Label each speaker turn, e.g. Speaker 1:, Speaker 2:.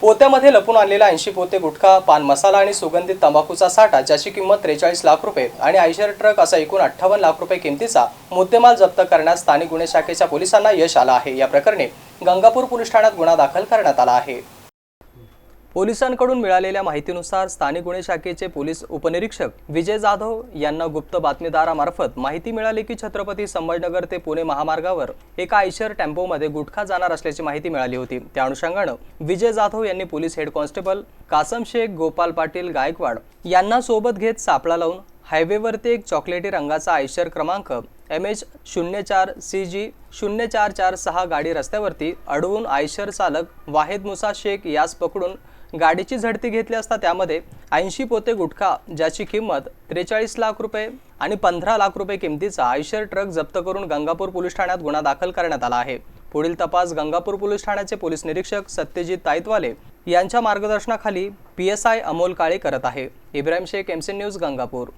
Speaker 1: पोत्यामध्ये लपून आणलेला ऐंशी पोते गुटखा पान मसाला आणि सुगंधित तंबाखूचा साठा ज्याची किंमत त्रेचाळीस लाख रुपये आणि आयशर ट्रक असा एकूण अठ्ठावन्न लाख रुपये किमतीचा मुद्देमाल जप्त करण्यात स्थानिक गुन्हे शाखेच्या पोलिसांना यश आलं आहे. या प्रकरणी गंगापूर पोलीस ठाण्यात गुन्हा दाखल करण्यात आला आहे. पोलिसांकडून मिळालेल्या माहितीनुसार स्थानिक गुन्हे शाखेचे पोलीस उपनिरीक्षक विजय जाधव यांना गुप्त बातमीदारामार्फत माहिती मिळाली की छत्रपती संभाजीनगर ते पुणे महामार्गावर एका आयशर टेम्पोमध्ये गुटखा जाणार असल्याची माहिती मिळाली होती. त्या अनुषंगानं विजय जाधव यांनी police head constable Kasam Shaikh Gopal Patil Gaikwad यांना सोबत घेत सापळा लावून हायवेवरती एक चॉकलेटी रंगाचा आयशर क्रमांक एम एच शून्य चार सी जी शून्य चार चार सहा गाडी रस्त्यावरती अडवून आयशर चालक वाहेद मुसा शेख यास पकडून गाडीची झडती घेतली असता त्यामध्ये ऐंशी पोते गुटखा ज्याची किंमत त्रेचाळीस लाख रुपये आणि पंधरा लाख रुपये किमतीचा आयशर ट्रक जप्त करून गंगापूर पोलीस ठाण्यात गुन्हा दाखल करण्यात आला आहे. पुढील तपास गंगापूर पोलीस ठाण्याचे पोलीस निरीक्षक सत्यजित ताईतवाले यांच्या मार्गदर्शनाखाली P S I Amol Kale करत आहे. Ibrahim Shaikh MC news Gangapur.